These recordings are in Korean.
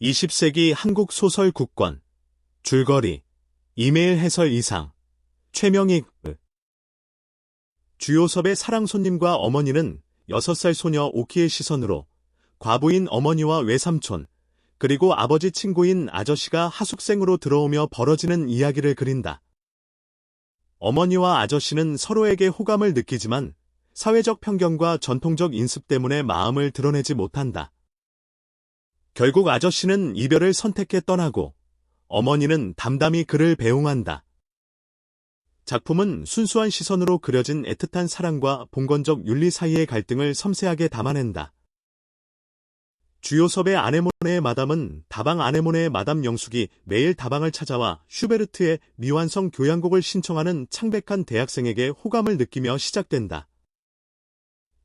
20세기 한국 소설 국권 줄거리 이메일 해설 이상 최명익 주요섭의 사랑 손님과 어머니는 6살 소녀 오키의 시선으로 과부인 어머니와 외삼촌 그리고 아버지 친구인 아저씨가 하숙생으로 들어오며 벌어지는 이야기를 그린다. 어머니와 아저씨는 서로에게 호감을 느끼지만 사회적 편견과 전통적 인습 때문에 마음을 드러내지 못한다. 결국 아저씨는 이별을 선택해 떠나고 어머니는 담담히 그를 배웅한다. 작품은 순수한 시선으로 그려진 애틋한 사랑과 봉건적 윤리 사이의 갈등을 섬세하게 담아낸다. 주요섭의 아네모네의 마담은 다방 아네모네의 마담 영숙이 매일 다방을 찾아와 슈베르트의 미완성 교향곡을 신청하는 창백한 대학생에게 호감을 느끼며 시작된다.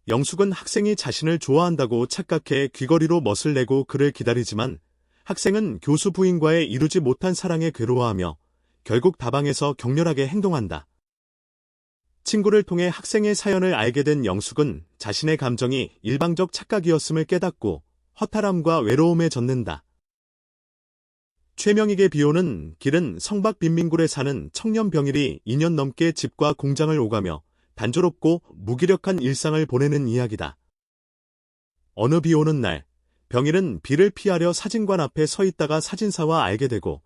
영숙은 학생이 자신을 좋아한다고 착각해 귀걸이로 멋을 내고 그를 기다리지만 학생은 교수 부인과의 이루지 못한 사랑에 괴로워하며 결국 다방에서 격렬하게 행동한다. 친구를 통해 학생의 사연을 알게 된 영숙은 자신의 감정이 일방적 착각이었음을 깨닫고 허탈함과 외로움에 젖는다. 최명익의 비오는 길은 성박 빈민굴에 사는 청년 병일이 2년 넘게 집과 공장을 오가며 단조롭고 무기력한 일상을 보내는 이야기다. 어느 비 오는 날, 병일은 비를 피하려 사진관 앞에 서 있다가 사진사와 알게 되고,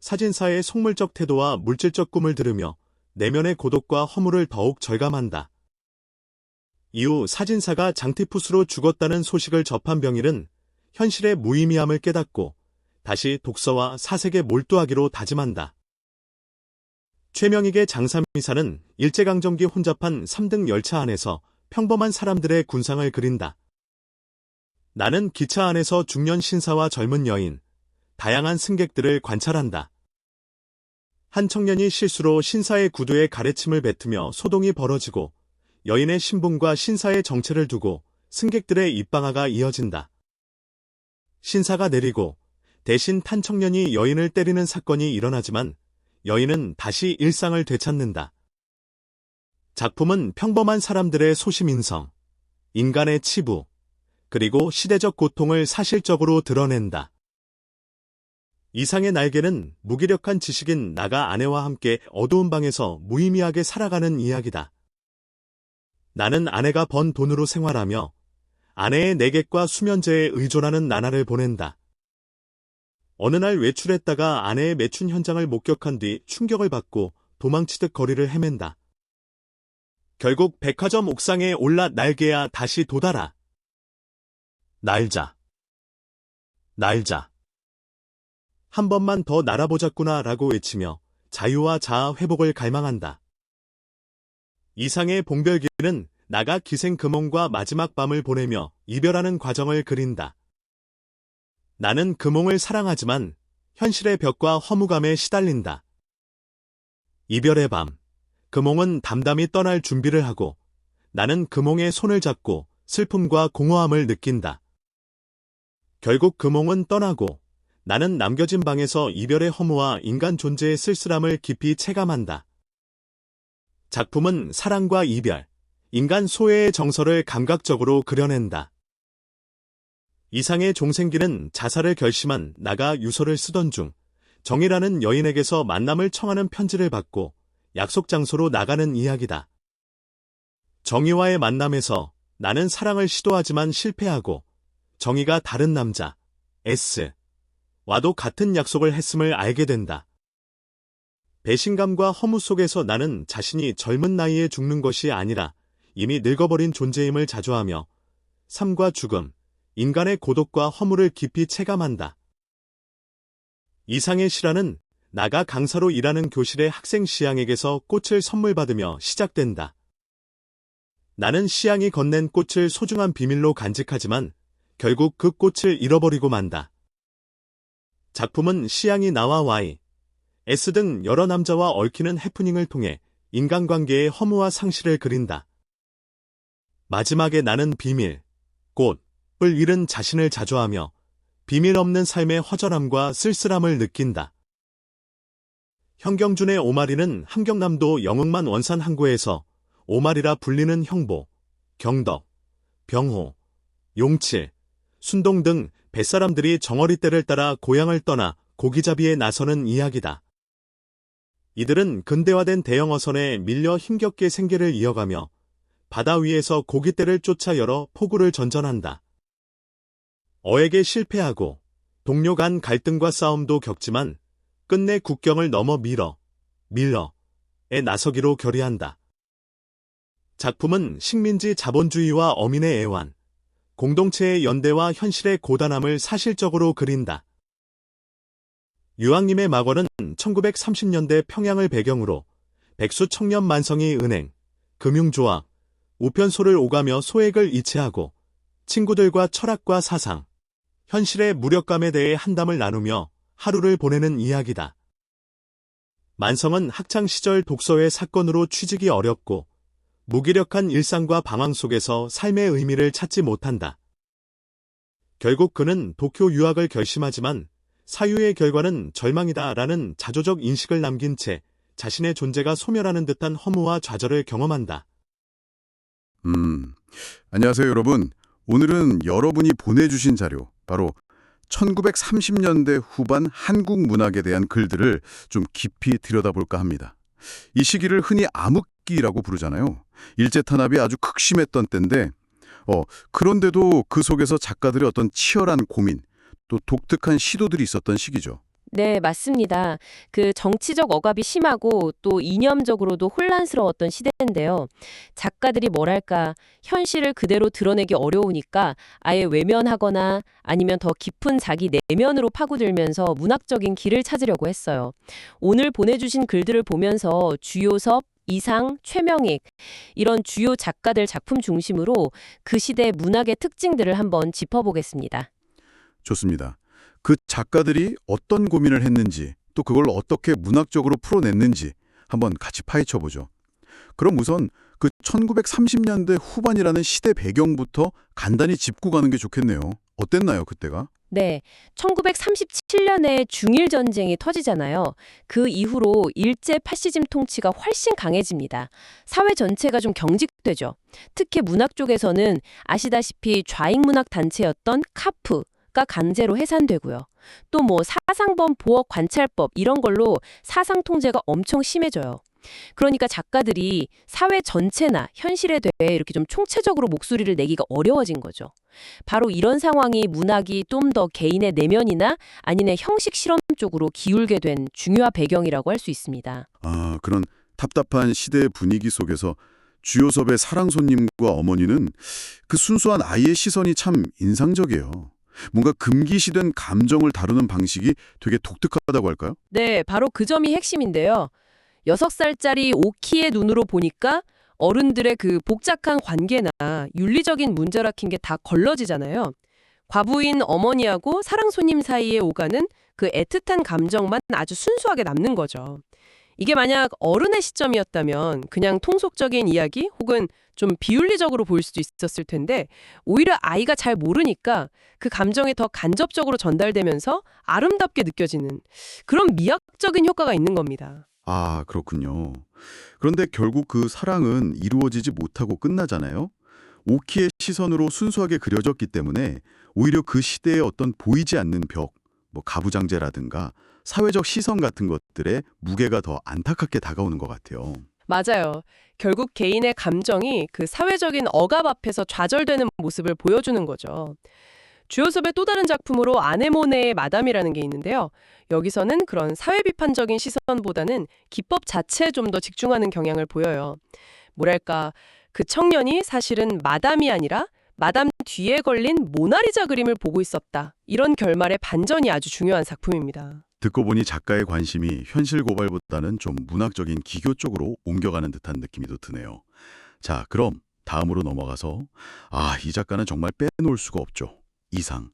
사진사의 속물적 태도와 물질적 꿈을 들으며 내면의 고독과 허물을 더욱 절감한다. 이후 사진사가 장티푸스로 죽었다는 소식을 접한 병일은 현실의 무의미함을 깨닫고 다시 독서와 사색에 몰두하기로 다짐한다. 최명익의 장삼이사는 일제강점기 혼잡한 3등 열차 안에서 평범한 사람들의 군상을 그린다. 나는 기차 안에서 중년 신사와 젊은 여인, 다양한 승객들을 관찰한다. 한 청년이 실수로 신사의 구두에 가래침을 뱉으며 소동이 벌어지고 여인의 신분과 신사의 정체를 두고 승객들의 입방아가 이어진다. 신사가 내리고 대신 탄 청년이 여인을 때리는 사건이 일어나지만 여인은 다시 일상을 되찾는다. 작품은 평범한 사람들의 소심인성, 인간의 치부, 그리고 시대적 고통을 사실적으로 드러낸다. 이상의 날개는 무기력한 지식인 나가 아내와 함께 어두운 방에서 무의미하게 살아가는 이야기다. 나는 아내가 번 돈으로 생활하며 아내의 내객과 수면제에 의존하는 나날을 보낸다. 어느 날 외출했다가 아내의 매춘 현장을 목격한 뒤 충격을 받고 도망치듯 거리를 헤맨다. 결국 백화점 옥상에 올라 날개야 다시 도달아. 날자. 날자. 한 번만 더 날아보자꾸나 라고 외치며 자유와 자아 회복을 갈망한다. 이상의 봉별기는 나가 기생 금홍과 마지막 밤을 보내며 이별하는 과정을 그린다. 나는 금홍을 사랑하지만 현실의 벽과 허무감에 시달린다. 이별의 밤, 금홍은 담담히 떠날 준비를 하고 나는 금홍의 손을 잡고 슬픔과 공허함을 느낀다. 결국 금홍은 떠나고 나는 남겨진 방에서 이별의 허무와 인간 존재의 쓸쓸함을 깊이 체감한다. 작품은 사랑과 이별, 인간 소외의 정서를 감각적으로 그려낸다. 이상의 종생기는 자살을 결심한 나가 유서를 쓰던 중 정이라는 여인에게서 만남을 청하는 편지를 받고 약속 장소로 나가는 이야기다. 정의와의 만남에서 나는 사랑을 시도하지만 실패하고 정의가 다른 남자, S, 와도 같은 약속을 했음을 알게 된다. 배신감과 허무 속에서 나는 자신이 젊은 나이에 죽는 것이 아니라 이미 늙어버린 존재임을 자조하며 삶과 죽음, 인간의 고독과 허물을 깊이 체감한다. 이상의 시라는 나가 강사로 일하는 교실의 학생 시양에게서 꽃을 선물 받으며 시작된다. 나는 시양이 건넨 꽃을 소중한 비밀로 간직하지만 결국 그 꽃을 잃어버리고 만다. 작품은 시양이 나와 Y, S 등 여러 남자와 얽히는 해프닝을 통해 인간관계의 허무와 상실을 그린다. 마지막에 나는 비밀, 꽃, 을 잃은 자신을 자조하며 비밀 없는 삶의 허전함과 쓸쓸함을 느낀다. 현경준의 오마리는 함경남도 영흥만 원산 항구에서 오마리라 불리는 형보, 경덕, 병호, 용칠, 순동 등 뱃사람들이 정어리떼를 따라 고향을 떠나 고기잡이에 나서는 이야기다. 이들은 근대화된 대형 어선에 밀려 힘겹게 생계를 이어가며 바다 위에서 고깃대를 쫓아 열어 포구를 전전한다. 어에게 실패하고 동료 간 갈등과 싸움도 겪지만 끝내 국경을 넘어 밀어, 밀러에 나서기로 결의한다. 작품은 식민지 자본주의와 어민의 애환, 공동체의 연대와 현실의 고단함을 사실적으로 그린다. 유황님의 막원은 1930년대 평양을 배경으로 백수 청년 만성이 은행, 금융조합, 우편소를 오가며 소액을 이체하고 친구들과 철학과 사상, 현실의 무력감에 대해 한담을 나누며 하루를 보내는 이야기다. 만성은 학창 시절 독서의 사건으로 취직이 어렵고 무기력한 일상과 방황 속에서 삶의 의미를 찾지 못한다. 결국 그는 도쿄 유학을 결심하지만 사유의 결과는 절망이다라는 자조적 인식을 남긴 채 자신의 존재가 소멸하는 듯한 허무와 좌절을 경험한다. 음, 안녕하세요 여러분. 오늘은 여러분이 보내주신 자료, 바로 1930년대 후반 한국 문학에 대한 글들을 좀 깊이 들여다볼까 합니다. 이 시기를 흔히 암흑기라고 부르잖아요. 일제 탄압이 아주 극심했던 때인데 어, 그런데도 그 속에서 작가들의 어떤 치열한 고민, 또 독특한 시도들이 있었던 시기죠. 네, 맞습니다. 그 정치적 억압이 심하고 또 이념적으로도 혼란스러웠던 시대인데요. 작가들이 뭐랄까, 현실을 그대로 드러내기 어려우니까 아예 외면하거나 아니면 더 깊은 자기 내면으로 파고들면서 문학적인 길을 찾으려고 했어요. 오늘 보내주신 글들을 보면서 주요섭, 이상, 최명익 이런 주요 작가들 작품 중심으로 그 시대 문학의 특징들을 한번 짚어보겠습니다. 좋습니다. 그 작가들이 어떤 고민을 했는지, 또 그걸 어떻게 문학적으로 풀어냈는지 한번 같이 파헤쳐 보죠. 그럼 우선 그 1930년대 후반이라는 시대 배경부터 간단히 짚고 가는 게 좋겠네요. 어땠나요, 그때가? 네, 1937년에 중일 전쟁이 터지잖아요. 그 이후로 일제 파시즘 통치가 훨씬 강해집니다. 사회 전체가 좀 경직되죠. 특히 문학 쪽에서는 아시다시피 좌익 문학 단체였던 카프 가 강제로 해산되고요. 또 뭐 사상범 보호 관찰법 이런 걸로 사상 통제가 엄청 심해져요. 그러니까 작가들이 사회 전체나 현실에 대해 이렇게 좀 총체적으로 목소리를 내기가 어려워진 거죠. 바로 이런 상황이 문학이 좀 더 개인의 내면이나 아니면 형식 실험 쪽으로 기울게 된 중요한 배경이라고 할 수 있습니다. 아, 그런 답답한 시대의 분위기 속에서 주요섭의 사랑 손님과 어머니는 그 순수한 아이의 시선이 참 인상적이에요. 뭔가 금기시된 감정을 다루는 방식이 되게 독특하다고 할까요? 네, 바로 그 점이 핵심인데요. 6살짜리 오키의 눈으로 보니까 어른들의 그 복잡한 관계나 윤리적인 문제라킨 게 다 걸러지잖아요. 과부인 어머니하고 사랑 손님 사이에 오가는 그 애틋한 감정만 아주 순수하게 남는 거죠. 이게 만약 어른의 시점이었다면 그냥 통속적인 이야기 혹은 좀 비윤리적으로 보일 수도 있었을 텐데 오히려 아이가 잘 모르니까 그 감정이 더 간접적으로 전달되면서 아름답게 느껴지는 그런 미학적인 효과가 있는 겁니다. 아, 그렇군요. 그런데 결국 그 사랑은 이루어지지 못하고 끝나잖아요. 오키의 시선으로 순수하게 그려졌기 때문에 오히려 그 시대의 어떤 보이지 않는 벽, 뭐 가부장제라든가 사회적 시선 같은 것들에 무게가 더 안타깝게 다가오는 것 같아요. 맞아요. 결국 개인의 감정이 그 사회적인 억압 앞에서 좌절되는 모습을 보여주는 거죠. 주요섭의 또 다른 작품으로 아네모네의 마담이라는 게 있는데요. 여기서는 그런 사회 비판적인 시선보다는 기법 자체에 좀 더 집중하는 경향을 보여요. 뭐랄까, 그 청년이 사실은 마담이 아니라 마담 뒤에 걸린 모나리자 그림을 보고 있었다. 이런 결말의 반전이 아주 중요한 작품입니다. 듣고 보니 작가의 관심이 현실 고발보다는 좀 문학적인 기교 쪽으로 옮겨가는 듯한 느낌이 또 드네요. 자, 그럼 다음으로 넘어가서 아, 이 작가는 정말 빼놓을 수가 없죠. 이상.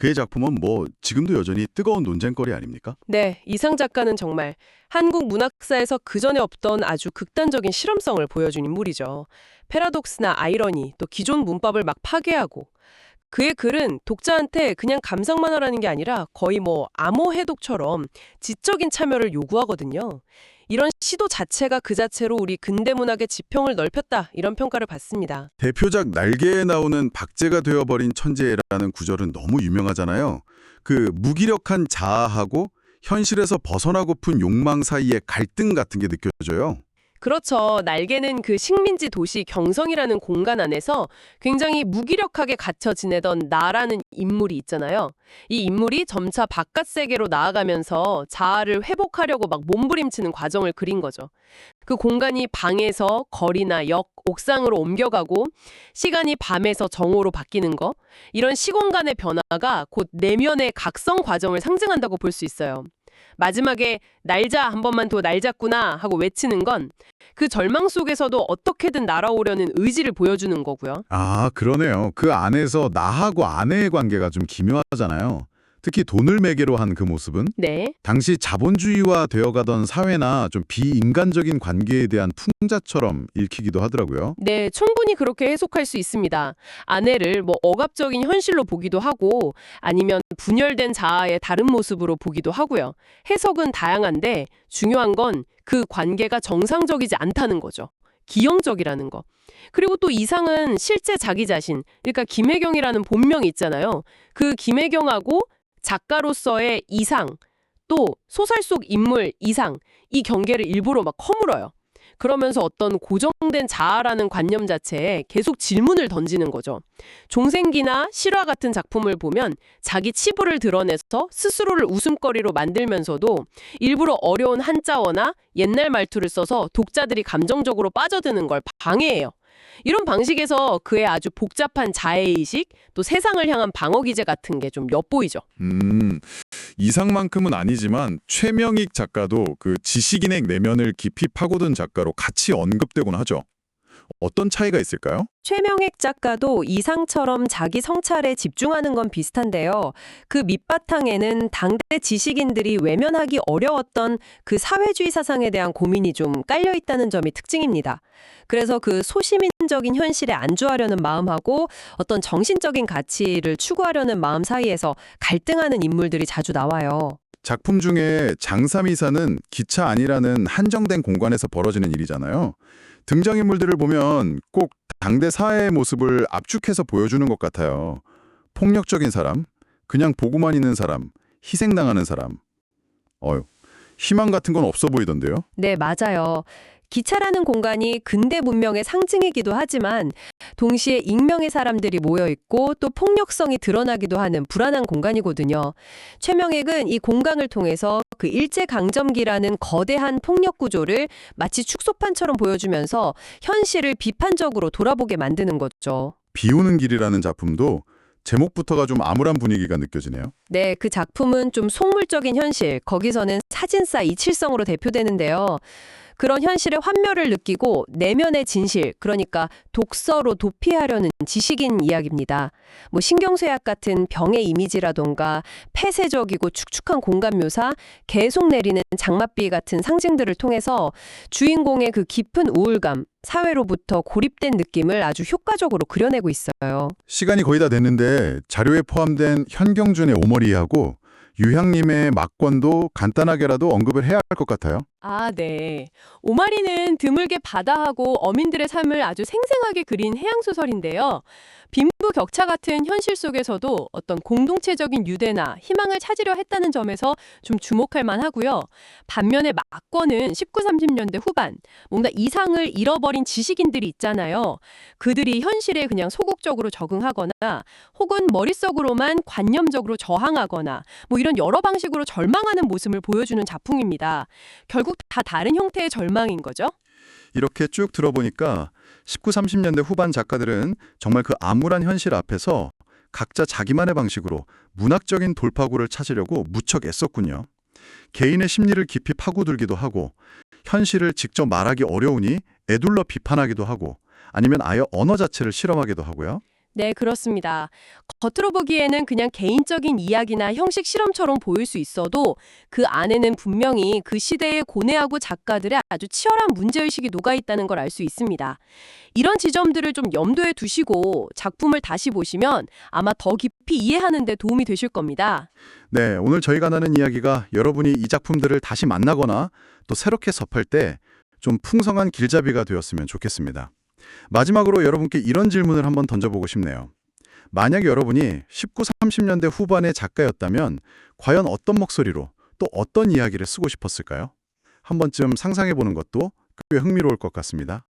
그의 작품은 뭐 지금도 여전히 뜨거운 논쟁거리 아닙니까? 네, 이상 작가는 정말 한국 문학사에서 그전에 없던 아주 극단적인 실험성을 보여준 인물이죠. 패러독스나 아이러니, 또 기존 문법을 막 파괴하고 그의 글은 독자한테 그냥 감상만 하라는 게 아니라 거의 뭐 암호 해독처럼 지적인 참여를 요구하거든요. 이런 시도 자체가 그 자체로 우리 근대 문학의 지평을 넓혔다 이런 평가를 받습니다. 대표작 날개에 나오는 박제가 되어버린 천재라는 구절은 너무 유명하잖아요. 그 무기력한 자아하고 현실에서 벗어나고픈 욕망 사이의 갈등 같은 게 느껴져요. 그렇죠. 날개는 그 식민지 도시 경성이라는 공간 안에서 굉장히 무기력하게 갇혀 지내던 나라는 인물이 있잖아요. 이 인물이 점차 바깥 세계로 나아가면서 자아를 회복하려고 막 몸부림치는 과정을 그린 거죠. 그 공간이 방에서 거리나 역, 옥상으로 옮겨가고 시간이 밤에서 정오로 바뀌는 거 이런 시공간의 변화가 곧 내면의 각성 과정을 상징한다고 볼 수 있어요. 마지막에 날자 한 번만 더 날잡구나 하고 외치는 건 그 절망 속에서도 어떻게든 날아오려는 의지를 보여주는 거고요. 아, 그러네요. 그 안에서 나하고 아내의 관계가 좀 기묘하잖아요. 특히 돈을 매개로 한 그 모습은 네. 당시 자본주의화 되어가던 사회나 좀 비인간적인 관계에 대한 풍자처럼 읽히기도 하더라고요. 네, 충분히 그렇게 해석할 수 있습니다. 아내를 뭐 억압적인 현실로 보기도 하고 아니면 분열된 자아의 다른 모습으로 보기도 하고요. 해석은 다양한데 중요한 건 그 관계가 정상적이지 않다는 거죠. 기형적이라는 거. 그리고 또 이상은 실제 자기 자신, 그러니까 김혜경이라는 본명이 있잖아요. 그 김혜경하고 작가로서의 이상, 또 소설 속 인물 이상, 이 경계를 일부러 막 허물어요. 그러면서 어떤 고정된 자아라는 관념 자체에 계속 질문을 던지는 거죠. 종생기나 실화 같은 작품을 보면 자기 치부를 드러내서 스스로를 웃음거리로 만들면서도 일부러 어려운 한자어나 옛날 말투를 써서 독자들이 감정적으로 빠져드는 걸 방해해요. 이런 방식에서 그의 아주 복잡한 자해의식, 또 세상을 향한 방어 기제 같은 게 좀 엿보이죠. 음, 이상만큼은 아니지만 최명익 작가도 그 지식인의 내면을 깊이 파고든 작가로 같이 언급되곤 하죠. 어떤 차이가 있을까요? 최명익 작가도 이상처럼 자기 성찰에 집중하는 건 비슷한데요. 그 밑바탕에는 당대 지식인들이 외면하기 어려웠던 그 사회주의 사상에 대한 고민이 좀 깔려 있다는 점이 특징입니다. 그래서 그 소시민적인 현실에 안주하려는 마음하고 어떤 정신적인 가치를 추구하려는 마음 사이에서 갈등하는 인물들이 자주 나와요. 작품 중에 장삼이사는 기차 안이라는 한정된 공간에서 벌어지는 일이잖아요. 등장인물들을 보면 꼭 당대 사회의 모습을 압축해서 보여주는 것 같아요. 폭력적인 사람, 그냥 보고만 있는 사람, 희생당하는 사람. 어휴, 희망 같은 건 없어 보이던데요? 네, 맞아요. 기차라는 공간이 근대 문명의 상징이기도 하지만 동시에 익명의 사람들이 모여 있고 또 폭력성이 드러나기도 하는 불안한 공간이거든요. 최명익은 이 공간을 통해서 그 일제 강점기라는 거대한 폭력 구조를 마치 축소판처럼 보여주면서 현실을 비판적으로 돌아보게 만드는 거죠. 비 오는 길이라는 작품도 제목부터가 좀 암울한 분위기가 느껴지네요. 네, 그 작품은 좀 속물적인 현실, 거기서는 사진사 이칠성으로 대표되는데요. 그런 현실의 환멸을 느끼고 내면의 진실, 그러니까 독서로 도피하려는 지식인 이야기입니다. 뭐 신경쇠약 같은 병의 이미지라던가 폐쇄적이고 축축한 공간 묘사, 계속 내리는 장맛비 같은 상징들을 통해서 주인공의 그 깊은 우울감, 사회로부터 고립된 느낌을 아주 효과적으로 그려내고 있어요. 시간이 거의 다 됐는데 자료에 포함된 현경준의 오머리하고 유향님의 막권도 간단하게라도 언급을 해야 할 것 같아요. 아, 네. 오마리는 드물게 바다하고 어민들의 삶을 아주 생생하게 그린 해양 소설인데요. 빈부 격차 같은 현실 속에서도 어떤 공동체적인 유대나 희망을 찾으려 했다는 점에서 좀 주목할 만하고요. 반면에 막권은 19, 30년대 후반, 뭔가 이상을 잃어버린 지식인들이 있잖아요. 그들이 현실에 그냥 소극적으로 적응하거나 혹은 머릿속으로만 관념적으로 저항하거나 뭐 이런 여러 방식으로 절망하는 모습을 보여주는 작품입니다. 결국 다 다른 형태의 절망인 거죠. 이렇게 쭉 들어보니까 19, 30년대 후반 작가들은 정말 그 암울한 현실 앞에서 각자 자기만의 방식으로 문학적인 돌파구를 찾으려고 무척 애썼군요. 개인의 심리를 깊이 파고들기도 하고 현실을 직접 말하기 어려우니 애둘러 비판하기도 하고 아니면 아예 언어 자체를 실험하기도 하고요. 네, 그렇습니다. 겉으로 보기에는 그냥 개인적인 이야기나 형식 실험처럼 보일 수 있어도 그 안에는 분명히 그 시대의 고뇌하고 작가들의 아주 치열한 문제의식이 녹아있다는 걸 알 수 있습니다. 이런 지점들을 좀 염두에 두시고 작품을 다시 보시면 아마 더 깊이 이해하는 데 도움이 되실 겁니다. 네, 오늘 저희가 나눈 이야기가 여러분이 이 작품들을 다시 만나거나 또 새롭게 접할 때 좀 풍성한 길잡이가 되었으면 좋겠습니다. 마지막으로 여러분께 이런 질문을 한번 던져보고 싶네요. 만약 여러분이 19, 30년대 후반의 작가였다면 과연 어떤 목소리로 또 어떤 이야기를 쓰고 싶었을까요? 한 번쯤 상상해 보는 것도 꽤 흥미로울 것 같습니다.